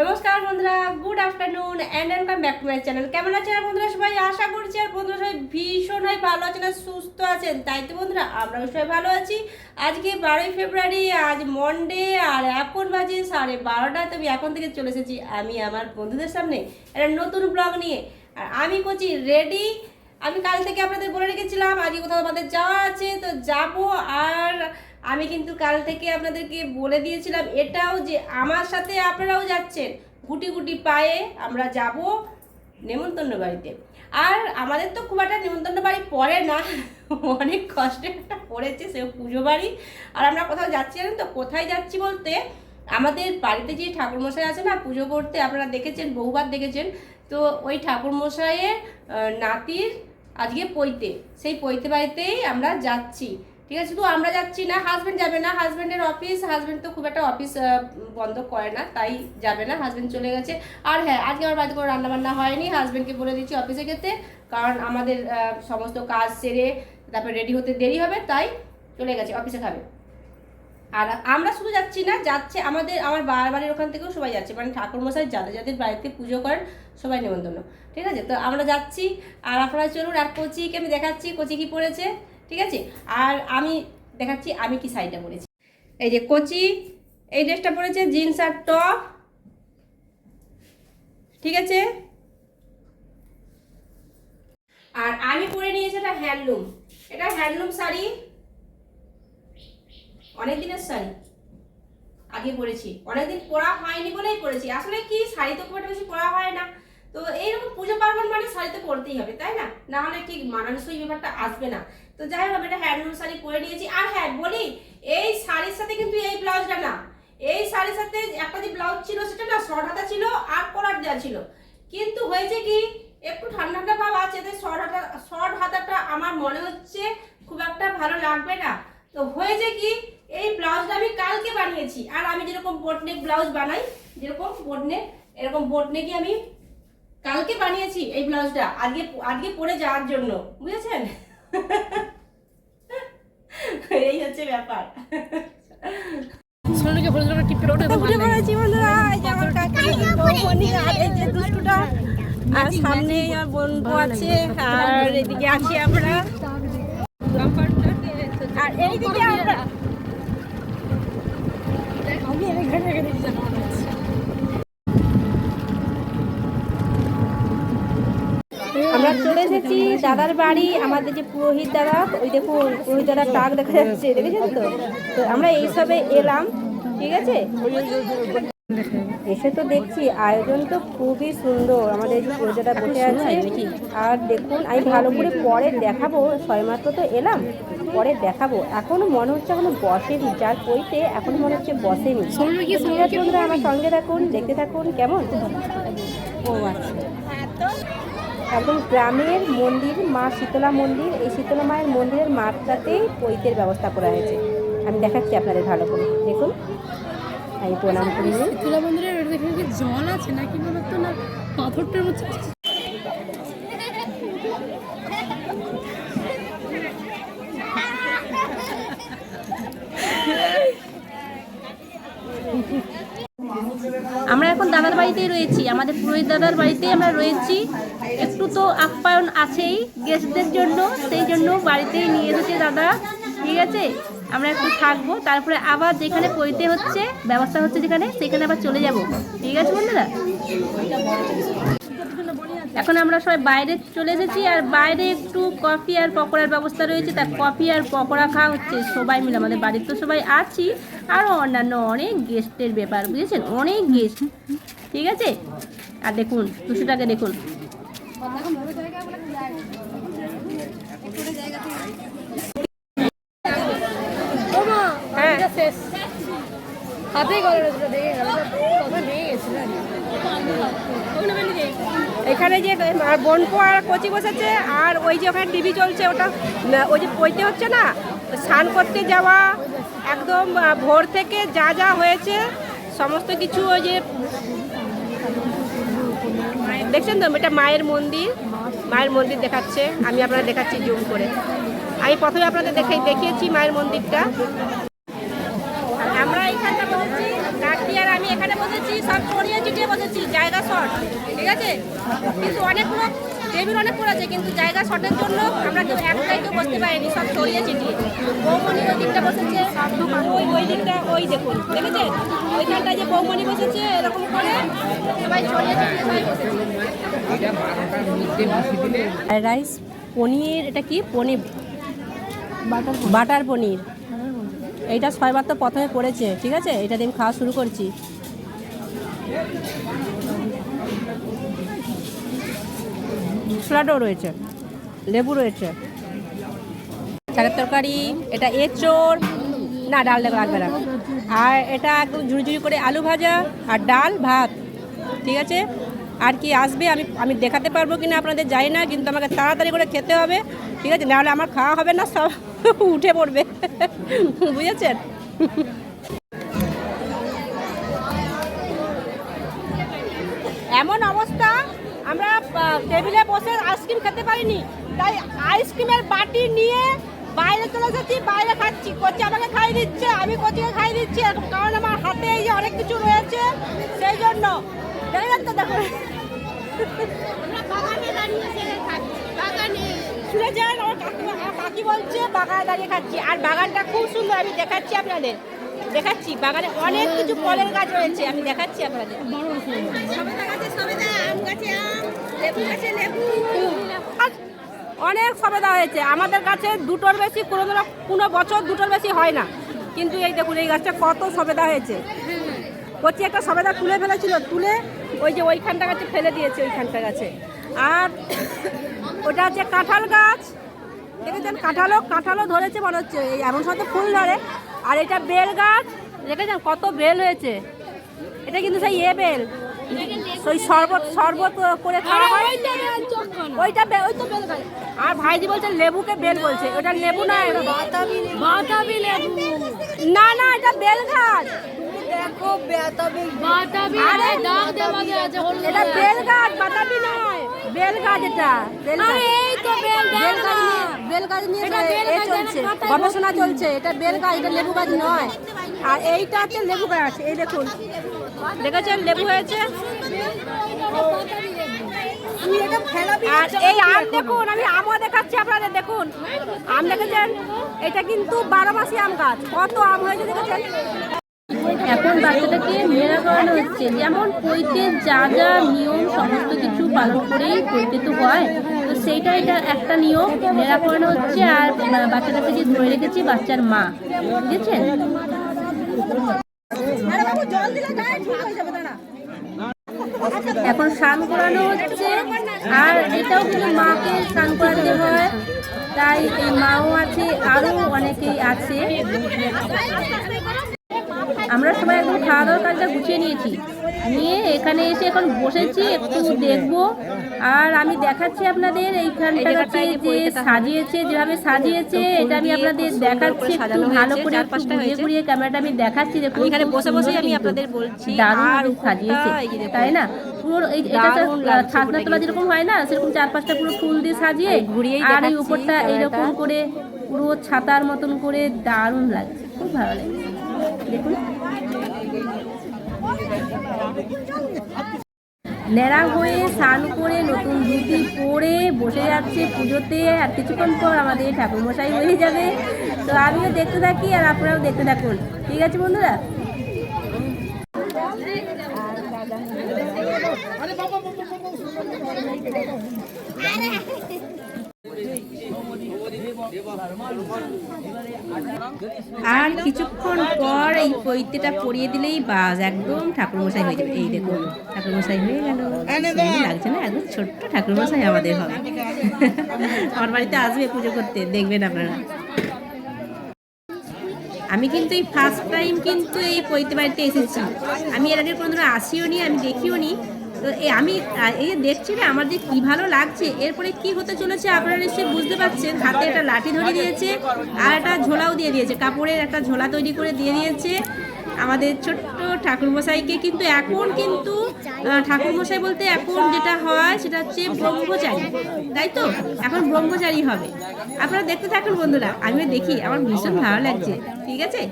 নমস্কার বন্ধুরা good afternoon and welcome back to my channel কেমন আছেন বন্ধুরা সবাই? আশা করছি আর বন্ধুরা সবাই ভীষণই ভালো আছেন আর সুস্থ আছেন। তাই তো বন্ধুরা, আমরাও সবাই ভালো আছি। আজকে বারোই ফেব্রুয়ারি, আজ মন্ডে আর এখন বাজে সাড়ে বারোটা। তবে এখন থেকে চলে এসেছি আমি আমার বন্ধুদের সামনে একটা নতুন ব্লগ নিয়ে। আর আমি করছি রেডি আমি কাল থেকে আপনাদের বলে রেখেছিলাম, আজকে কোথাও আমাদের যাওয়া আছে, তো যাব। আর আমি কিন্তু কাল থেকে আপনাদেরকে বলে দিয়েছিলাম, এটাও যে আমার সাথে আপনারাও যাচ্ছেন, গুটি গুটি পায়ে আমরা যাব নেমন্তন্ন বাড়িতে। আর আমাদের তো খুব একটা নেমন্তন্ন বাড়ি পড়ে না, অনেক কষ্টে একটা পড়েছে সে পুজো বাড়ি। আর আমরা কোথাও যাচ্ছি জানেন তো? কোথায় যাচ্ছি বলতে, আমাদের বাড়িতে যে ঠাকুরমশাই আছে না, পুজো করতে আপনারা দেখেছেন, বহুবার দেখেছেন, তো ওই ঠাকুরমশাইয়ের নাতির আজকে পৈতে। সেই পৈতে বাড়িতেই আমরা যাচ্ছি। ঠিক আছে শুধু আমরা যাচ্ছি না হাজব্যান্ড যাবে না হাজব্যান্ডের অফিস হাজব্যান্ড তো খুব একটা অফিস বন্ধ করে না, তাই যাবে না হাজব্যান্ড চলে গেছে। আর হ্যাঁ আজকে আমার বাড়িতে কোনো রান্নাবান্না হয়নি হাজব্যান্ডকে বলে দিচ্ছি অফিসে যেতে কারণ আমাদের সমস্ত কাজ সেরে তারপরে রেডি হতে দেরি হবে, তাই চলে গেছে অফিসে খাবে। আর আমরা শুধু যাচ্ছি না, যাচ্ছে আমাদের, আমার বাবার বাড়ির ওখান থেকেও সবাই যাচ্ছে মানে ঠাকুরমশাই যাদের যাদের বাড়িতে পুজো করেন, সবাই নেমন্তন্ন ঠিক আছে, তো আমরা যাচ্ছি, আর আপনারা চলুন, আর কোচিকে আমি দেখাচ্ছি, কোচি কি পড়েছে ঠিক আছে? আর আমি দেখাচ্ছি, আমি কি শাড়িটা পরেছি এই যে কচি, এই ড্রেসটা পরেছে জিন্স আর টপ। ঠিক আছে? আর আমি পরে নিয়েছি এটা হ্যান্ডলুম। এটা হ্যান্ডলুম শাড়ি। অনেক দিনের শাড়ি। আগে পরেছি। অনেকদিন পরা হয়নি বলেই পরেছি। আসলে কি শাড়ি তো খুব একটা বেশি পরা হয় না। তো এইরকম পুজো পার্বণ মানে শাড়ি তো পরতেই হবে, তাই না? না হলে ঠিক মানানসই ব্যাপারটা আসবে না। তো যাই হোক একটা হ্যান্ডলুম শাড়ি পরে নিয়েছি। আর হ্যাঁ বলি, এই শাড়ির সাথে কিন্তু এই ব্লাউজটা না। এই শাড়ির সাথে একটা যে ব্লাউজ ছিল, সেটা না শর্ট হাতা ছিল আর কলার দেওয়া ছিল। কিন্তু হয়েছে কি, একটু ঠান্ডা ঠান্ডা ভাব আছে, তাই শর্ট হাতা শর্ট হাতাটা আমার মনে হচ্ছে খুব একটা ভালো লাগবে না। তো হয়েছে কি, এই ব্লাউজটা আমি কালকে বানিয়েছি। আর আমি যেরকম বোটনেক ব্লাউজ বানাই, যেরকম বোটনেক এরকম বোটনেকই আমি কালকে বানিয়েছি এই ব্লাউজটা। আজকে আজকে পরে যাওয়ার জন্য। বুঝেছেন? এই হচ্ছে ব্যাপার। সোনালিকে হলুদ রঙের টিপে ওটা তো উঠে বন্ধুরা এই যে আমার কাকি বৌমনি আর এই যে দুষ্টুটা। আর সামনে আমার বোনপো আছে আর এদিকে আছি আমরা। আর এইদিকে আমরা আমরা চলে এসেছি দাদার বাড়ি আমাদের যে পুরোহিত দাদা ওই দেখুন পুরোহিত দাদার টাক দেখা যাচ্ছে দেখেছেন তো? তো আমরা এইসবে এলাম ঠিক আছে? এসে তো দেখছি আয়োজন তো খুবই সুন্দর আমাদের যে পুরোহিতটা বসে আছে। আর দেখুন আমি ভালো করে পরে দেখাবো ছয়মাত্র তো এলাম পরে দেখাবো। এখনও মনে হচ্ছে এখনও বসেনি যার কইতে এখনও মনে হচ্ছে বসেনি। বন্ধুরা আমার সঙ্গে থাকুন দেখতে থাকুন কেমন? ও আচ্ছা। একদম গ্রামের মন্দির মা শীতলা মন্দির এই শীতলা মায়ের মন্দিরের মাঠটাতেই পৈতের ব্যবস্থা করা হয়েছে। আমি দেখাচ্ছি আপনাদের ভালো করে। দেখুন। আমি প্রণাম করি শীতলা মন্দিরের জল আছে নাকি? না পাথরটার মধ্যে আমরা এখন দাদার বাড়িতেই রয়েছি। আমাদের পুরোহিত দাদার বাড়িতেই আমরা রয়েছি। একটু তো আপ্যায়ন আছেই গেস্টদের জন্য, সেই জন্য বাড়িতেই নিয়ে এসেছে দাদা। ঠিক আছে? আমরা একটু থাকব, তারপরে আবার যেখানে পইতে হচ্ছে, ব্যবস্থা হচ্ছে যেখানে, সেখানে আবার চলে যাব। ঠিক আছে বন্ধুরা? এখন আমরা সবাই বাইরে চলে এসেছি, আর বাইরে একটু কফি আর পকোড়ার ব্যবস্থা রয়েছে। তার কফি আর পকোড়া খাওয়া হচ্ছে। সবাই মিলে, আমাদের বাড়ির তো সবাই আছি। আরও অন্যান্য অনেক গেস্টের ব্যাপার, বুঝেছেন? অনেক গেস্ট ঠিক আছে? আর দেখুন দুশো টাকা দেখুন। হ্যাঁ। এখানে যে বোনপো আর কচি বসেছে, আর ওই যে ওখানে টিভি চলছে, ওটা ওই যে পইতে হচ্ছে না? স্নান করতে যাওয়া, একদম ভোর থেকে যা যা হয়েছে, সমস্ত কিছু ওই যে দেখছেন তো, এটা মায়ের মন্দির। মায়ের মন্দির দেখাচ্ছে। আমি আপনারা দেখাচ্ছি জুম করে। আমি প্রথমে আপনাদের দেখে দেখিয়েছি মায়ের মন্দিরটা। আমরা এখানটা বসেছি কাকি আর আমি এখানে বসেছি, সব ছড়িয়ে চিটিয়ে বসেছি, জায়গা শর্ট, ঠিক আছে? কিন্তু অনেকগুলো টেবিল অনেক করেছে কিন্তু জায়গা শর্টের জন্য আমরা কেউ একটাই কেউ বসতে পারিনি সব ছড়িয়ে ছিটিয়ে বৌমণি ওই দিকটা বসেছে ওই ওই দিকটা ওই দেখুন দেখেছেন ওইখানটায় যে বৌমণি বসেছে এরকম করে সবাই ছড়িয়ে ছিটিয়ে সবাই বসেছে। ফ্রাইড রাইস পনির এটা কি? পনির। Butter butter paneer. এইটা ছয়বার তো প্রথমে পড়েছে ঠিক আছে? এটা দিয়ে আমি খাওয়া শুরু করছি। স্যালাডও রয়েছে, লেবু রয়েছে। চালের তরকারি, এটা এঁচোড় না, ডাল লেগে লাগবে না। আর এটা একদম ঝুড়ি ঝুড়ি করে আলু ভাজা আর ডাল, ভাত, ঠিক আছে? আর কি আসবে আমি আমি দেখাতে পারব কিনা আপনাদের যাই না, কিন্তু আমাকে তাড়াতাড়ি করে খেতে হবে, ঠিক আছে? নাহলে আমার খাওয়া হবে না, সব উঠে পড়বে, বুঝেছেন? এমন অবস্থা টেবিলে বসে আইসক্রিম খেতে পারিনি। তাই আইসক্রিমের বাটি নিয়ে বাইরে চলে এসেছি বাইরে খাচ্ছি। কচি আমাকে খাই দিচ্ছে আমি কচিকে খাই দিচ্ছি কারণ আমার হাতে এই যে অনেক কিছু রয়েছে সেই জন্য। দেখো। শুনে যান আমার আমার কাকি বলছে বাগানে দাঁড়িয়ে খাচ্ছি। আর বাগানটা খুব সুন্দর আমি দেখাচ্ছি আপনাদের। দেখাচ্ছি বাগানে অনেক কিছু ফলের গাছ রয়েছে আমি দেখাচ্ছি আপনাদের। অনেক সবেদা হয়েছে। আমাদের কাছে দুটোর বেশি কোনো কোনো বছর দুটোর বেশি হয় না। কিন্তু এই দেখুন, এই গাছটা কত সবেদা হয়েছে। কচি একটা সবেদা তুলে ফেলেছিল, তুলে ওই যে ওইখানটা গাছে ফেলে দিয়েছে ওইখানটা গাছে। আর ওটা হচ্ছে কাঁঠাল গাছ। দেখেছেন? কাঁঠালও কাঁঠালও ধরেছে মনে হচ্ছে। এই এমন সাথে ফুল ধরে। আর এটা বেল গাছ। দেখেছেন? কত বেল হয়েছে। এটা কিন্তু সেই এ বেল। ওই শরবত শরবত করে খাওয়া হয়। ওইটা ওই তো বেল আর ভাইজি বলছে লেবুকে বেল বলছে। ওটা লেবু না বাতাবি লেবু। না না এটা বেল গাছ দেখো বেতাবি বাতাবি আরে দাগ দেওয়া আছে এটা বেল গাছ বাতাবি নয়। বেল গাছ এটা বেল গাছ এই তো বেল বেল গাছ নিয়ে বেল গাছ নিয়ে এ চলছে। গবেষণা চলছে। এটা বেল গাছ এটা লেবু গাছ নয়। আর এইটা হচ্ছে লেবু গাছ এই দেখুন। দেখেছেন লেবু হয়েছে? আর এই আম দেখুন আমি আমও দেখাচ্ছি আপনাদের দেখুন। আম দেখেছেন? এটা কিন্তু বারো মাসি আম গাছ। কত আম হয়েছে দেখেছেন? এখন বাচ্চাটাকে মেলা করানো হচ্ছে। যেমন পৈতে যা যা নিয়ম সমস্ত কিছু পালন করেই পৈতে তো হয়। তো সেইটা এটা একটা নিয়ম। মেলা করানো হচ্ছে আর বাচ্চাটাকে যে ধরে রেখেছি বাচ্চার মা। বুঝেছেন? এখন স্নান করানো হচ্ছে। আর এটাও কিন্তু মাকে স্নান করাতে হয়। তাই এই মাও আছে, আরও অনেকেই আছে। আমরা সবাই এখন খাওয়া দাওয়ার কাজটা গুছিয়ে নিয়েছি। নিয়ে এখানে এসে এখন বসেছি একটু দেখব। আর আমি দেখাচ্ছি আপনাদের এইখানটাতে যে সাজিয়েছে যেভাবে সাজিয়েছে এটা আমি আপনাদের দেখাচ্ছি একটু ভালো করে ঘুরিয়ে ঘুরিয়ে ক্যামেরাটা আমি দেখাচ্ছি দেখুন এখানে বসে বসে আমি আপনাদের বলছি। দারুণ সাজিয়েছে তাই না? পুরো এই এটা ছাদনা তোলা যেরকম হয় না সেরকম চার পাঁচটা পুরো ফুল দিয়ে সাজিয়ে আর এই উপরটা এইরকম করে পুরো ছাতার মতন করে দারুণ লাগছে খুব ভালো লাগছে। ন্যাড়া হয়ে স্নান করে নতুন ধুতি পরে বসে যাচ্ছে পুজোতে আর কিছুক্ষণ পর আমাদের ঠাকুরমশাই হয়ে যাবে তো আমিও দেখতে থাকি আর আপনারাও দেখতে থাকুন ঠিক আছে বন্ধুরা আর কিছুক্ষণ পর এই পৈতেটা পরিয়ে দিলেই বাস একদম ঠাকুরমশাই হয়ে যাবে। এই দেখুন ঠাকুরমশাই হয়ে গেল। লাগছে না একদম ছোট্ট ঠাকুরমশাই আমাদের হবে। আমার বাড়িতে আসবে পুজো করতে দেখবেন আপনারা। আমি কিন্তু এই ফার্স্ট টাইম কিন্তু এই পৈতে বাড়িতে এসেছি। আমি এর আগে কোনোদিনও আসিও নি আমি দেখিও নি তো আমি এই দেখছি না আমার যে কি ভালো লাগছে এরপরে কি হতে চলেছে আপনারা নিশ্চয়ই বুঝতে পারছেন। হাতে একটা লাঠি ধরে দিয়েছে আর একটা ঝোলাও দিয়ে দিয়েছে কাপড়ের একটা ঝোলা তৈরি করে দিয়ে দিয়েছে। আমাদের ছোট্ট ঠাকুরমশাইকে কিন্তু এখন কিন্তু ঠাকুরমশাই বলতে এখন যেটা হয় সেটা হচ্ছে ব্রহ্মচারী তাই তো? এখন ব্রহ্মচারী হবে। আপনারা দেখতে থাকুন বন্ধুরা আমিও দেখি আমার ভীষণ ভালো লাগছে ঠিক আছে?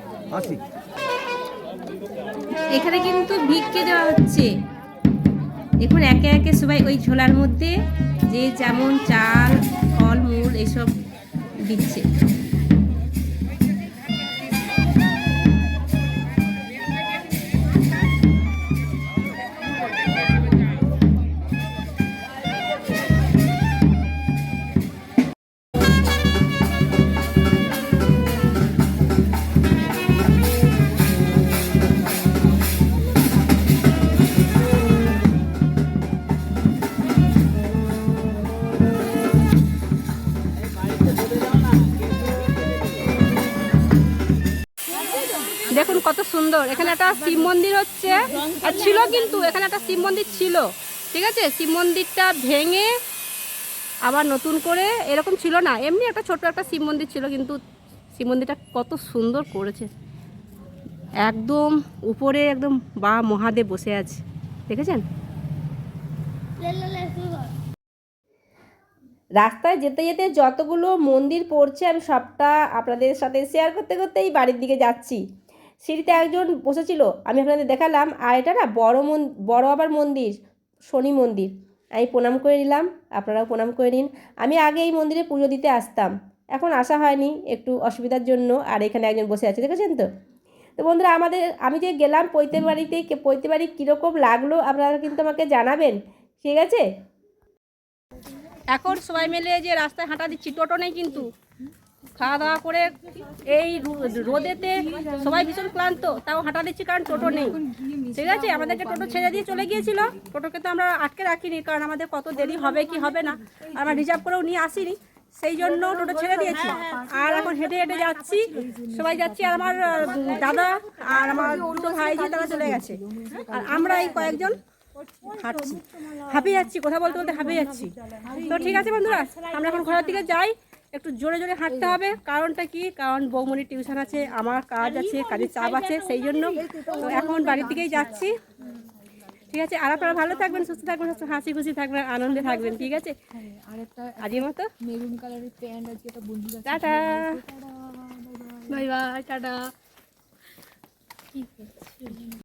এখানে কিন্তু ভিক্ষে দেওয়া হচ্ছে। দেখুন একে একে সবাই ওই ঝোলার মধ্যে যে যেমন চাল ফলমূল এসব দিচ্ছে। সুন্দর। এখানে একটা শিব মন্দির হচ্ছে। আর ছিল কিন্তু, এখানে একটা শিব মন্দির ছিল। ঠিক আছে? শিব মন্দিরটা ভেঙে আবার নতুন করে এরকম ছিল না। এমনি একটা ছোট একটা শিব মন্দির ছিল কিন্তু শিব মন্দিরটা কত সুন্দর করেছে। একদম উপরে একদম বা মহাদেব বসে আছে। দেখেছেন? রাস্তায় যেতে যেতে যতগুলো মন্দির পড়ছে, আমি সবটা আপনাদের সাথে শেয়ার করতে, করতেই বাড়ির দিকে যাচ্ছি। সিঁড়িতে একজন বসেছিল, আমি আপনাদের দেখালাম, আর এটা না বড় মন, বড় আবার মন্দির, শনি মন্দির। আমি প্রণাম করে নিলাম, আপনারাও প্রণাম করে নিন। আমি আগে এই মন্দিরে পুজো দিতে আসতাম, এখন আসা হয়নি, একটু অসুবিধার জন্য, আর এখানে একজন বসে আছে, দেখেছেন তো? তো বন্ধুরা, আমাদের, আমি যে গেলাম পৈতে বাড়িতে পৈতে বাড়ি কীরকম লাগল, আপনারা কিন্তু আমাকে জানাবেন, ঠিক আছে? এখন সবাই মিলে যে রাস্তায় হাঁটা দিচ্ছি, টোটো নেই কিন্তু। খাওয়া দাওয়া করে এই রোদেতে সবাই ভীষণ ক্লান্ত, তাও হাঁটা দিচ্ছি কারণ টোটো নেই। ঠিক আছে আমাদেরকে টোটো ছেড়ে দিয়ে চলে গিয়েছিল, টোটোকে তো আমরা আটকে রাখিনি, কারণ আমাদের কত দেরি হবে, কি হবে না আমরা রিজার্ভ করেও নিয়ে আসিনি, সেই জন্য টোটো ছেড়ে দিয়েছি। আর এখন হেঁটে হেঁটে যাচ্ছি, সবাই যাচ্ছি, আর আমার দাদা আর আমার দুটো ভাই যে তারা চলে গেছে। আর আমরা এই কয়েকজন হাঁটছি। হাঁপিয়ে যাচ্ছি, কথা বলতে বলতে হাঁপিয়ে যাচ্ছি। তো ঠিক আছে বন্ধুরা, আমরা এখন ঘরের দিকে যাই। একটু জোরে জোরে হাঁটতে হবে। কারণটা কি? কারণ বৌমনির টিউশন আছে আমার কাজ আছে কাজের চাপ আছে সেই জন্য। তো এখন বাড়ির দিকেই যাচ্ছি। ঠিক আছে? আর আপনারা ভালো থাকবেন সুস্থ থাকবেন সুস্থ হাসি খুশি থাকবেন আনন্দে থাকবেন ঠিক আছে? আরেকটা আজকের মতো। মেরুন কালারের প্যান্ট আজকে একটা বন্ধু টাটা। Bye bye tata.